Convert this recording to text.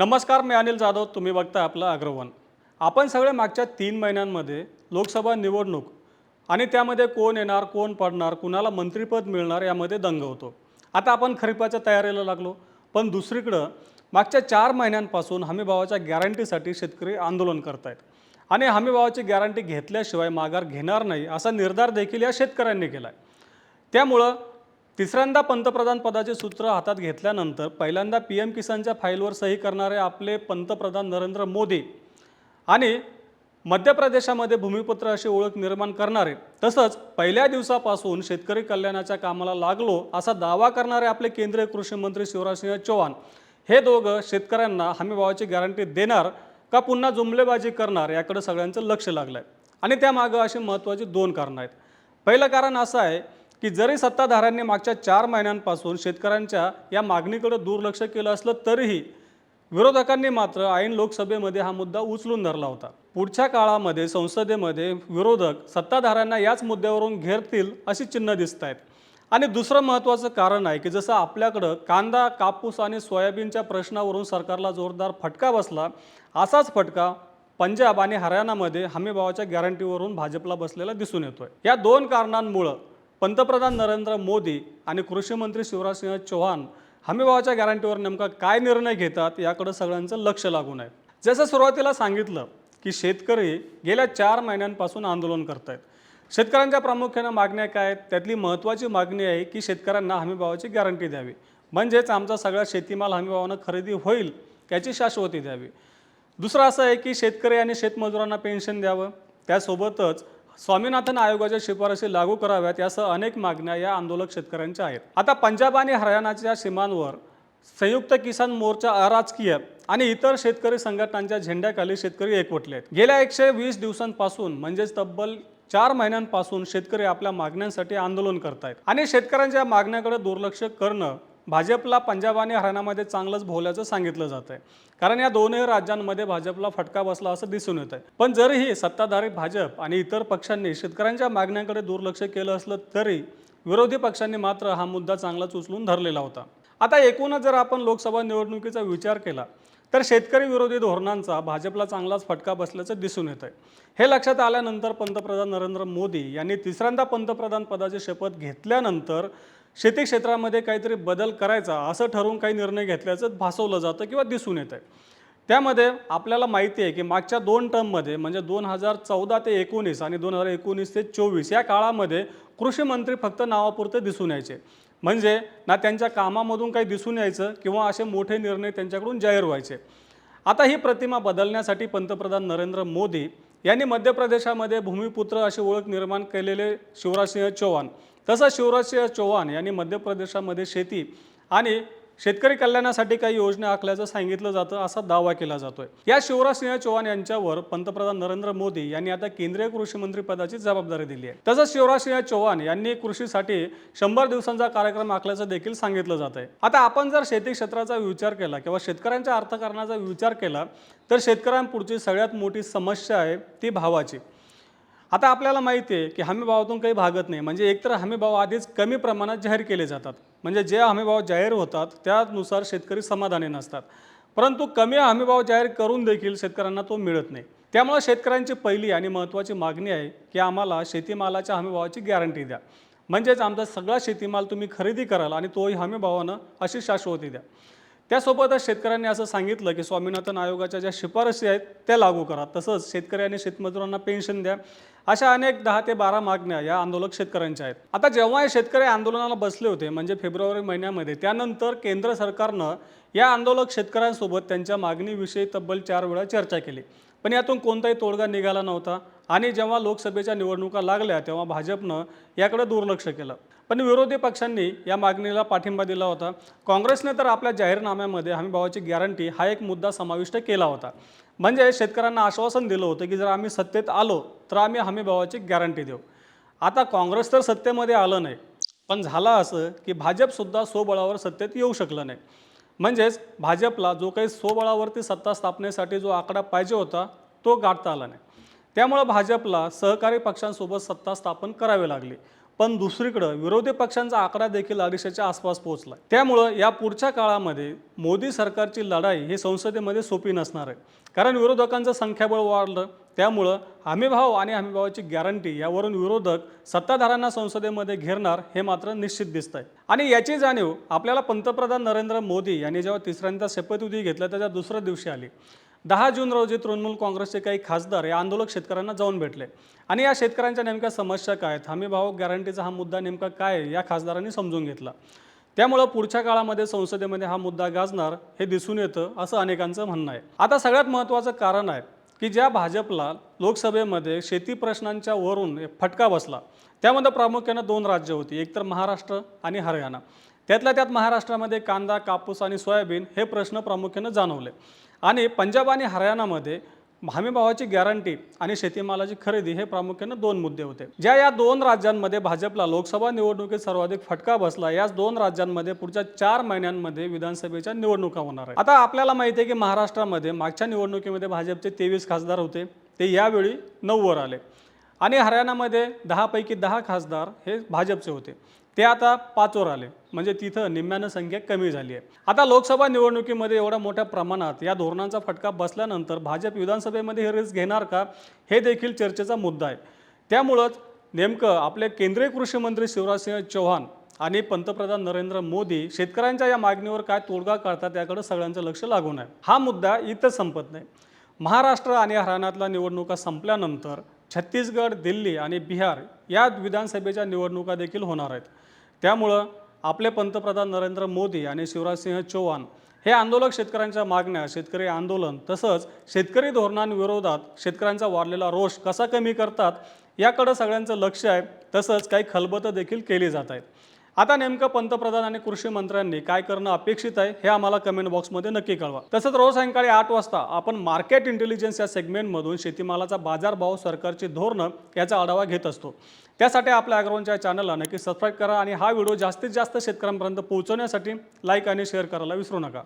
नमस्कार मी अनिल जाधव. तुम्ही बघता आपलं अग्रवन. आपण सगळे मागच्या तीन महिन्यांमध्ये लोकसभा निवडणूक आणि त्यामध्ये कोण येणार कोण पडणार कुणाला मंत्रिपद मिळणार यामध्ये दंग होतो. आता आपण खरीपाच्या तयारीला लागलो. पण दुसरीकडं मागच्या चार महिन्यांपासून हमीभावाच्या गॅरंटीसाठी शेतकरी आंदोलन करत आहेत आणि हमीभावाची गॅरंटी घेतल्याशिवाय माघार घेणार नाही असा निर्धार देखील या शेतकऱ्यांनी केला आहे त्यामुळं तिसऱ्यांदा पंतप्रधान पदाचे सूत्र हातात घेतल्यानंतर पहिल्यांदा पी एम किसानच्या फाईलवर सही करणारे आपले पंतप्रधान नरेंद्र मोदी आणि मध्य प्रदेशामध्ये भूमिपुत्र अशी ओळख निर्माण करणारे तसंच पहिल्या दिवसापासून शेतकरी कल्याणाच्या कामाला लागलो असा दावा करणारे आपले केंद्रीय कृषी मंत्री शिवराजसिंह चौहान हे दोघं शेतकऱ्यांना हमीभावाची गॅरंटी देणार का पुन्हा जुमलेबाजी करणार याकडे सगळ्यांचं लक्ष लागलं आहे आणि त्यामागं अशी महत्त्वाची दोन कारणं आहेत. पहिलं कारण असं आहे की जरी सत्ताधाऱ्यांनी मागच्या चार महिन्यांपासून शेतकऱ्यांच्या या मागणीकडे दुर्लक्ष केलं असलं तरीही विरोधकांनी मात्र ऐन लोकसभेमध्ये हा मुद्दा उचलून धरला होता. पुढच्या काळामध्ये संसदेमध्ये विरोधक सत्ताधाऱ्यांना याच मुद्द्यावरून घेरतील अशी चिन्ह दिसत आहेत आणि दुसरं महत्त्वाचं कारण आहे की जसं आपल्याकडं कांदा कापूस आणि सोयाबीनच्या प्रश्नावरून सरकारला जोरदार फटका बसला असाच फटका पंजाब आणि हरियाणामध्ये हमीभावाच्या गॅरंटीवरून भाजपला बसलेला दिसून येतोय. या दोन कारणांमुळं पंतप्रधान नरेंद्र मोदी आणि कृषीमंत्री शिवराजसिंह चौहान हमीभावाच्या गॅरंटीवर नेमका काय निर्णय घेतात याकडं सगळ्यांचं लक्ष लागून आहे. जसं सुरुवातीला सांगितलं की शेतकरी गेल्या चार महिन्यांपासून आंदोलन करत आहेत शेतकऱ्यांच्या प्रामुख्यानं मागण्या काय आहेत? त्यातली महत्त्वाची मागणी आहे की शेतकऱ्यांना हमीभावाची गॅरंटी द्यावी. म्हणजेच आमचा सगळा शेतीमाल हमीभावानं खरेदी होईल याची शाश्वती द्यावी. दुसरं असं आहे की शेतकरी आणि शेतमजुरांना पेन्शन द्यावं. त्यासोबतच स्वामीनाथन आयोगाच्या शिफारशी लागू कराव्यात यासह अनेक मागण्या या आंदोलक शेतकऱ्यांच्या आहेत. आता पंजाब आणि हरियाणाच्या सीमांवर संयुक्त किसान मोर्चा अराजकीय आणि इतर शेतकरी संघटनांच्या झेंड्याखाली शेतकरी एकवटले आहेत गेल्या एकशे वीस दिवसांपासून म्हणजेच तब्बल चार महिन्यांपासून शेतकरी आपल्या मागण्यांसाठी आंदोलन करतायत आणि शेतकऱ्यांच्या मागण्याकडे दुर्लक्ष करणं भाजपला पंजाब आणि हरियाणामध्ये चांगलंच भोवल्याचं सांगितलं जात आहे कारण या दोनही राज्यांमध्ये भाजपला फटका बसला असं दिसून येत आहे पण जरीही सत्ताधारी भाजप आणि इतर पक्षांनी शेतकऱ्यांच्या मागण्यांकडे दुर्लक्ष केलं असलं तरी विरोधी पक्षांनी मात्र हा मुद्दा चांगलाच उचलून धरलेला होता. आता एकूणच जर आपण लोकसभा निवडणुकीचा विचार केला तर शेतकरी विरोधी धोरणांचा भाजपला चांगलाच फटका बसल्याचं दिसून येत आहे हे लक्षात आल्यानंतर पंतप्रधान नरेंद्र मोदी यांनी तिसऱ्यांदा पंतप्रधान पदाची शपथ घेतल्यानंतर शेती क्षेत्रामध्ये काहीतरी बदल करायचा असं ठरवून काही निर्णय घेतल्याचं भासवलं जातं किंवा दिसून येतं त्यामध्ये आपल्याला माहिती आहे की मागच्या दोन टर्ममध्ये म्हणजे दोन हजार चौदा ते एकोणीस आणि दोन हजार एकोणीस ते चोवीस या काळामध्ये कृषी मंत्री फक्त नावापुरते दिसून यायचे. म्हणजे ना त्यांच्या कामामधून काही दिसून यायचं किंवा असे मोठे निर्णय त्यांच्याकडून जाहीर व्हायचे. आता ही प्रतिमा बदलण्यासाठी पंतप्रधान नरेंद्र मोदी यांनी मध्य प्रदेशामध्ये भूमिपुत्र अशी ओळख निर्माण केलेले शिवराजसिंह चौहान तसंच शिवराजसिंह चौहान यांनी मध्य प्रदेशामध्ये शेती आणि शेतकरी कल्याणासाठी काही योजना आखल्याचं सांगितलं जातं असा दावा केला जातोय. या शिवराजसिंह चौहान यांच्यावर पंतप्रधान नरेंद्र मोदी यांनी आता केंद्रीय कृषी मंत्री पदाची जबाबदारी दिली आहे. तसंच शिवराजसिंह चौहान यांनी कृषीसाठी शंभर दिवसांचा कार्यक्रम आखल्याचं देखील सांगितलं जात आहे. आता आपण जर शेती क्षेत्राचा विचार केला किंवा शेतकऱ्यांच्या अर्थकारणाचा विचार केला तर शेतकऱ्यांपुढची सगळ्यात मोठी समस्या आहे ती भावाची. आता आपल्याला माहिती आहे की हमीभावातून काही भागत नाही. म्हणजे एकतर हमीभाव आधीच कमी प्रमाणात जाहीर केले जातात. म्हणजे जे हमीभाव जाहीर होतात त्यानुसार शेतकरी समाधानी नसतात. परंतु कमी हमीभाव जाहीर करून देखील शेतकऱ्यांना तो मिळत नाही. त्यामुळे शेतकऱ्यांची पहिली आणि महत्त्वाची मागणी आहे की आम्हाला शेतीमालाच्या हमीभावाची गॅरंटी द्या. म्हणजेच आमचा सगळा शेतीमाल तुम्ही खरेदी कराल आणि तोही हमीभावानं अशी शाश्वती द्या. त्यासोबतच शेतकऱ्यांनी असं सांगितलं की स्वामीनाथन आयोगाच्या ज्या शिफारसी आहेत त्या लागू करा. तसंच शेतकरी आणि शेतमजुरांना पेन्शन द्या. अशा अनेक दहा ते बारा मागण्या या आंदोलक शेतकऱ्यांच्या आहेत. आता जेव्हा हे शेतकरी आंदोलनाला बसले होते म्हणजे फेब्रुवारी महिन्यामध्ये त्यानंतर केंद्र सरकारनं या आंदोलक शेतकऱ्यांसोबत त्यांच्या मागणीविषयी तब्बल चार वेळा चर्चा केली. पण यातून कोणताही तोडगा निघाला नव्हता. आणि जेव्हा लोकसभेच्या निवडणुका लागल्या तेव्हा भाजपनं याकडे दुर्लक्ष केलं. पण विरोधी पक्षांनी या मागणीला पाठिंबा दिला होता. काँग्रेसने तर आपल्या जाहीरनाम्यामध्ये हमीभावाची गॅरंटी हा एक मुद्दा समाविष्ट केला होता. म्हणजे शेतकऱ्यांना आश्वासन दिलं होतं की जर आम्ही सत्तेत आलो तर आम्ही हमीभावाची गॅरंटी देऊ. आता काँग्रेस तर सत्तेमध्ये आलं नाही. पण झालं असं की भाजपसुद्धा स्वबळावर सत्तेत येऊ शकलं नाही. म्हणजेच भाजपला जो काही स्वबळावरती सत्ता स्थापनेसाठी जो आकडा पाहिजे होता तो गाठता आला नाही. त्यामुळं भाजपला सहकारी पक्षांसोबत सत्ता स्थापन करावी लागली. पण दुसरीकडं विरोधी पक्षांचा आकडा देखील अडीचशेच्या आसपास पोहोचला त्यामुळं या पुढच्या काळामध्ये मोदी सरकारची लढाई ही संसदेमध्ये सोपी नसणार आहे. कारण विरोधकांचं संख्याबळ वाढलं त्यामुळं हमीभाव आणि हमीभावाची गॅरंटी यावरून विरोधक सत्ताधाऱ्यांना संसदेमध्ये घेरणार हे मात्र निश्चित दिसत आहे आणि याची जाणीव आपल्याला पंतप्रधान नरेंद्र मोदी यांनी जेव्हा तिसऱ्यांदा शपथविधी घेतला त्याच्या दुसऱ्या दिवशी आली. दहा जून रोजी तृणमूल काँग्रेसचे काही खासदार या आंदोलक शेतकऱ्यांना जाऊन भेटले. आणि या शेतकऱ्यांच्या नेमक्या समस्या काय आहेत? हमी भाव गॅरंटीचा हा मुद्दा नेमका काय या खासदारांनी समजून घेतला. त्यामुळं पुढच्या काळामध्ये संसदेमध्ये हा मुद्दा गाजणार हे दिसून येतं असं अनेकांचं म्हणणं आहे. आता सगळ्यात महत्त्वाचं कारण आहे की ज्या भाजपला लोकसभेमध्ये शेती प्रश्नांच्या वरून फटका बसला. त्यामध्ये प्रामुख्यानं दोन राज्य होती. एक तर महाराष्ट्र आणि हरियाणा. त्यातल्या त्यात महाराष्ट्रामध्ये कांदा कापूस आणि सोयाबीन हे प्रश्न प्रामुख्यानं जाणवले. आणि पंजाब आणि हरियाणामध्ये हमीभावाची गॅरंटी आणि शेतीमालाची खरेदी हे प्रामुख्यानं दोन मुद्दे होते. ज्या या दोन राज्यांमध्ये भाजपला लोकसभा निवडणुकीत सर्वाधिक फटका बसला याच दोन राज्यांमध्ये पुढच्या चार महिन्यांमध्ये विधानसभेच्या निवडणुका होणार आहे आता आपल्याला माहिती आहे की महाराष्ट्रामध्ये मागच्या निवडणुकीमध्ये भाजपचे तेवीस खासदार होते. ते यावेळी नऊवर आले. आणि हरियाणामध्ये दहापैकी दहा खासदार हे भाजपचे होते. ते आता पाचवर आले. म्हणजे तिथं निम्म्यानं संख्या कमी झाली आहे. आता लोकसभा निवडणुकीमध्ये एवढ्या मोठ्या प्रमाणात या धोरणांचा फटका बसल्यानंतर भाजप विधानसभेमध्ये हे रिस्क घेणार का हे देखील चर्चेचा मुद्दा आहे. त्यामुळंच नेमकं आपले केंद्रीय कृषी मंत्री शिवराजसिंह चौहान आणि पंतप्रधान नरेंद्र मोदी शेतकऱ्यांच्या या मागणीवर काय तोडगा काढतात याकडे सगळ्यांचं लक्ष लागून आहे. हा मुद्दा इथं संपत नाही. महाराष्ट्र आणि हरियाणातल्या निवडणुका संपल्यानंतर छत्तीसगड दिल्ली आणि बिहार या विधानसभेच्या निवडणुका देखील होणार आहेत. त्यामुळं आपले पंतप्रधान नरेंद्र मोदी आणि शिवराजसिंह चौहान हे आंदोलक शेतकऱ्यांच्या मागण्या शेतकरी आंदोलन तसंच शेतकरी धोरणांविरोधात शेतकऱ्यांचा वाढलेला रोष कसा कमी करतात याकडं सगळ्यांचं लक्ष आहे. तसंच काही खलबतं देखील केली जात आहेत. आता नेमकं पंतप्रधान आणि कृषी मंत्र्यांनी काय करणं अपेक्षित आहे हे आम्हाला कमेंट बॉक्समध्ये नक्की कळवा. तसंच रोज सायंकाळी आठ वाजता आपण मार्केट इंटेलिजन्स या सेगमेंटमधून शेतीमालाचा बाजारभाव सरकारची धोरणं याचा आढावा घेत असतो. त्यासाठी आपल्या अग्रवनच्या चॅनलला नक्की सबस्क्राईब करा आणि हा व्हिडिओ जास्तीत जास्त शेतकऱ्यांपर्यंत पोहोचवण्यासाठी लाईक आणि शेअर करायला विसरू नका.